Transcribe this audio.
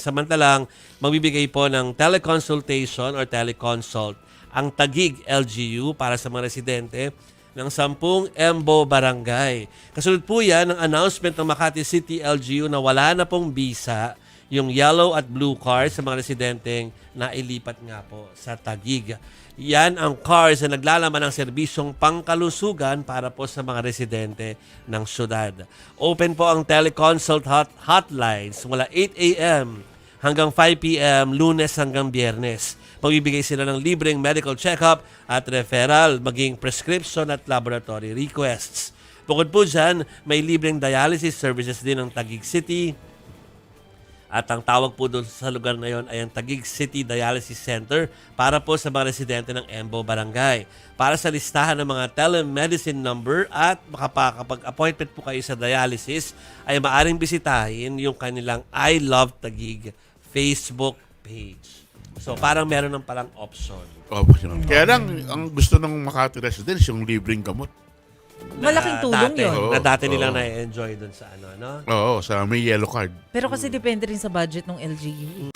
Samantalang, magbibigay po ng teleconsultation or teleconsult ang Tagig LGU para sa mga residente ng 10 Embo Barangay. Kasunod po yan ng announcement ng Makati City LGU na wala na pong bisa yung yellow at blue cars sa mga residenteng nailipat nga po sa Tagig. Yan ang cars na naglalaman ng serbisyong pangkalusugan para po sa mga residente ng syudad. Open po ang teleconsult hot hotlines mula 8 a.m. hanggang 5 p.m. lunes hanggang biyernes. Pagbibigay sila ng libreng medical check-up at referral, maging prescription at laboratory requests. Bukod po dyan, may libreng dialysis services din ng Taguig City, at ang tawag po doon sa lugar na yon ay ang Taguig City Dialysis Center para po sa mga residente ng Embo Barangay. Para sa listahan ng mga telemedicine number at makapag-appointment po kayo sa dialysis, ay maaring bisitahin yung kanilang I Love Taguig Facebook page. So parang meron ng palang option. Yun. Kaya lang, ang gusto ng Makati residents, yung libreng gamot. Na Malaking tulong dati, yun. Na dati Oo. nilang na-enjoy doon sa ano, ano? Oo, sa may yellow card. Pero kasi depende rin sa budget ng LGU.